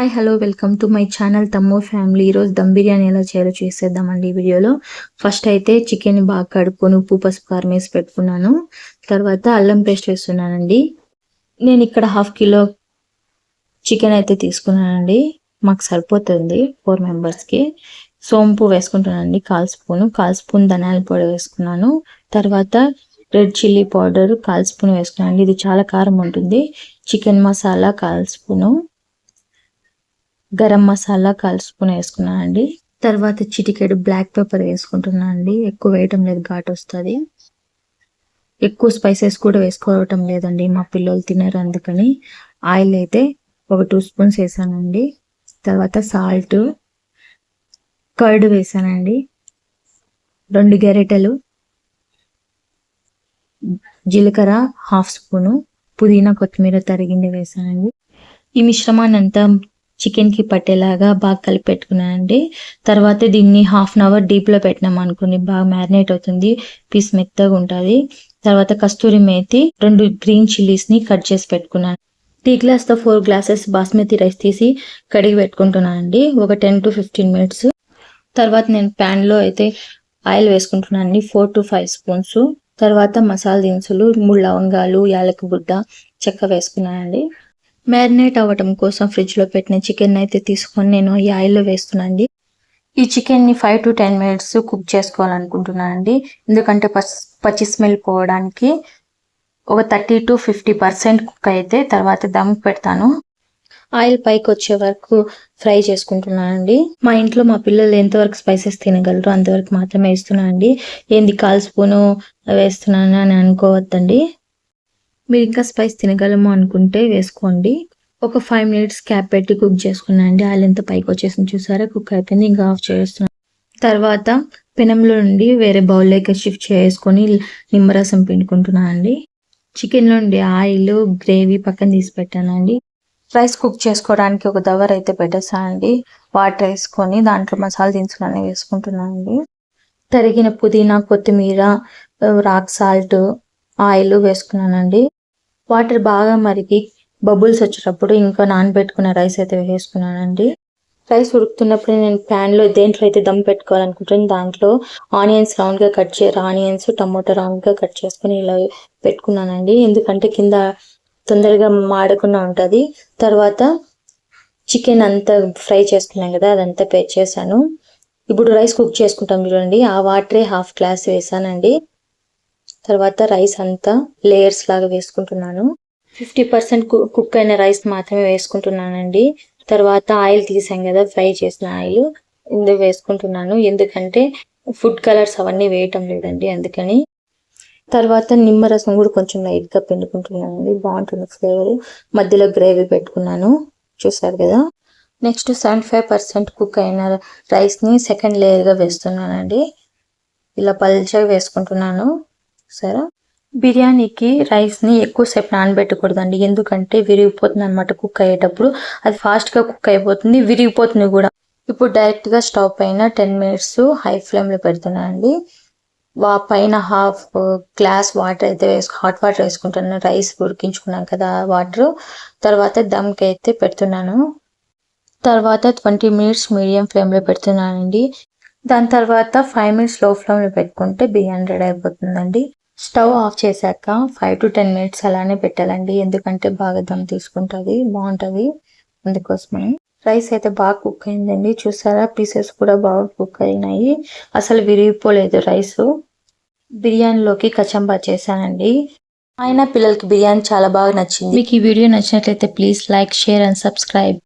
Hi hello welcome to my channel తమ్మో family ఈరోజు దమ్ బిర్యానీ ఎలా చేయాలో చేసేద్దామండి ఈ వీడియోలో. ఫస్ట్ అయితే చికెన్ బాగా కడుక్కొని ఉప్పు పసుపు కారం వేసి పెట్టుకున్నాను. తర్వాత అల్లం పేస్ట్ వేస్తున్నానండి. నేను ఇక్కడ హాఫ్ కిలో చికెన్ అయితే తీసుకున్నానండి. మాకు సరిపోతుంది ఫోర్ మెంబర్స్కి సోంపు వేసుకుంటున్నానండి కాల్ స్పూను. కాల్ స్పూన్ ధనియాల పొడి వేసుకున్నాను. తర్వాత రెడ్ చిల్లీ పౌడర్ కాల్ స్పూన్ వేసుకున్నాను ఇది చాలా కారం ఉంటుంది. చికెన్ మసాలా కాల్ స్పూను. గరం మసాలా కలుసుకుని వేసుకున్నానండి తర్వాత చిటికెడు బ్లాక్ పెప్పర్ వేసుకుంటున్నాను అండి. ఎక్కువ వేయటం లేదు ఘాట్ వస్తుంది. ఎక్కువ స్పైసెస్ కూడా వేసుకోవటం లేదండి మా పిల్లలు తినరు అందుకని. ఆయిల్ అయితే ఒక టూ స్పూన్స్ వేసానండి. తర్వాత సాల్ట్ కర్డ్ వేసానండి. రెండు గెరెటలు జీలకర్ర హాఫ్ స్పూను పుదీనా కొత్తిమీర తరిగింది వేసానండి. ఈ మిశ్రమాన్ని అంతా చికెన్కి పట్టేలాగా బాగా కలిపి పెట్టుకున్నానండి. తర్వాత దీన్ని హాఫ్ అన్ అవర్ డీప్లో పెట్టినాం అనుకుని బాగా మ్యారినేట్ అవుతుంది పీస్ మెత్తగా ఉంటుంది. తర్వాత కస్తూరి మేతి రెండు గ్రీన్ చిల్లీస్ని కట్ చేసి పెట్టుకున్నాను. టీ గ్లాస్తో ఫోర్ గ్లాసెస్ బాస్మతి రైస్ తీసి కడిగి పెట్టుకుంటున్నానండి. ఒక టెన్ టు ఫిఫ్టీన్ మినిట్స్. తర్వాత నేను ప్యాన్లో అయితే ఆయిల్ వేసుకుంటున్నాను ఫోర్ టు ఫైవ్ స్పూన్స్. తర్వాత మసాలా దినుసులు మూడు లవంగాలు యాలక బుడ్డ చెక్క వేసుకున్నానండి. మ్యారినేట్ అవ్వటం కోసం ఫ్రిడ్జ్లో పెట్టిన చికెన్ అయితే తీసుకొని నేను ఈ ఆయిల్లో వేస్తున్నానండి. ఈ చికెన్ని five to ten minutes cook చేసుకోవాలనుకుంటున్నానండి ఎందుకంటే పచ్చి స్మెల్ పోవడానికి ఒక thirty to fifty percent cook అయితే తర్వాత దమ్ పెడతాను. ఆయిల్ పైకి వచ్చే వరకు ఫ్రై చేసుకుంటున్నానండి మా ఇంట్లో మా పిల్లలు ఎంతవరకు స్పైసెస్ తినగలరు అంతవరకు మాత్రమే వేస్తున్నానండి ఏంది కాల్ స్పూను వేస్తున్నాను అని అనుకోవద్దండి. మీరు ఇంకా స్పైస్ తినగలము అనుకుంటే వేసుకోండి. ఒక ఫైవ్ మినిట్స్ క్యాప్ పెట్టి కుక్ చేసుకున్నాండి ఆయిల్ ఎంత పైకి వచ్చేసింది చూసారా? కుక్ అయిపోయింది. ఇంకా ఆఫ్ చేస్తున్నాను. తర్వాత పెనంలో నుండి వేరే బౌల్లోకి షిఫ్ట్ చేసుకొని నిమ్మరసం పిండుకుంటున్నాను అండి. చికెన్లో నుండి ఆయిల్ గ్రేవీ పక్కన తీసి పెట్టానండి రైస్ కుక్ చేసుకోవడానికి ఒక దవర్ అయితే పెట్టేసానండి వాటర్ వేసుకొని దాంట్లో మసాలా దినుసులు వేసుకుంటున్నానండి తరిగిన పుదీనా కొత్తిమీర రాక్ సాల్ట్ ఆయిల్ వేసుకున్నానండి వాటర్ బాగా మరిగి బబుల్స్ వచ్చేటప్పుడు ఇంకా నానబెట్టుకున్న రైస్ అయితే వేసుకున్నానండి. రైస్ ఉడుకుతున్నప్పుడు నేను ప్యాన్లో దేంట్లో అయితే దమ్ పెట్టుకోవాలనుకుంటున్నాను దాంట్లో ఆనియన్స్ రౌండ్గా కట్ చే ఆనియన్స్ టమోటా రౌండ్గా కట్ చేసుకుని ఇలా పెట్టుకున్నానండి. ఎందుకంటే కింద తొందరగా మాడకుండా ఉంటుంది. తర్వాత చికెన్ అంతా ఫ్రై చేసుకున్నాం కదా అదంతా పే చేశాను. ఇప్పుడు రైస్ కుక్ చేసుకుంటాం చూడండి. ఆ వాటరే హాఫ్ గ్లాస్ వేసానండి. తర్వాత రైస్ అంతా లేయర్స్ లాగా వేసుకుంటున్నాను. ఫిఫ్టీ పర్సెంట్ కుక్ అయిన రైస్ మాత్రమే వేసుకుంటున్నానండి. తర్వాత ఆయిల్ తీసాం కదా ఫ్రై చేసిన ఆయిల్ ఇందు వేసుకుంటున్నాను. ఎందుకంటే ఫుడ్ కలర్స్ అవన్నీ వేయటం లేదండి అందుకని. తర్వాత నిమ్మరసం కూడా కొంచెం లైట్గా పిండుకుంటున్నానండి. బాగుంటుంది ఫ్లేవర్ మధ్యలో గ్రేవీ పెట్టుకున్నాను. చూసారు కదా. Next seventy five percent cook అయిన రైస్ని సెకండ్ లేయర్గా వేస్తున్నానండి. ఇలా పల్చగా వేసుకుంటున్నాను. సరే? బిర్యానీకి రైస్ని ఎక్కువసేపు నానబెట్టకూడదండి. ఎందుకంటే విరిగిపోతుంది అనమాట కుక్ అయ్యేటప్పుడు. అది ఫాస్ట్గా కుక్ అయిపోతుంది విరిగిపోతుంది కూడా. ఇప్పుడు డైరెక్ట్గా స్టవ్ పైన టెన్ మినిట్స్ హై ఫ్లేమ్లో పెడుతున్నానండి. వా పైన హాఫ్ గ్లాస్ వాటర్ అయితే వేసు హాట్ వాటర్ వేసుకుంటాను. రైస్ ఉడికించుకున్నాను కదా వాటర్. తర్వాత దమ్కి అయితే పెడుతున్నాను. తర్వాత ట్వంటీ మినిట్స్ మీడియం ఫ్లేమ్లో పెడుతున్నానండి. దాని తర్వాత ఫైవ్ మినిట్స్లో ఫ్లేమ్లో పెట్టుకుంటే బిర్యానీ రెడీ అయిపోతుందండి. స్టవ్ ఆఫ్ చేశాక ఫైవ్ టు టెన్ మినిట్స్ అలానే పెట్టాలండి. ఎందుకంటే బాగా దమ్ తీసుకుంటుంది బాగుంటుంది. అందుకోసమని రైస్ అయితే బాగా కుక్ అయిందండి. చూసారా? పీసెస్ కూడా బాగా కుక్ అయినాయి. అసలు విరిగిపోలేదు రైస్. బిర్యానీలోకి కచంబా చేశానండి. ఆయన పిల్లలకి బిర్యానీ చాలా బాగా నచ్చింది. మీకు ఈ వీడియో నచ్చినట్లయితే please like share and subscribe.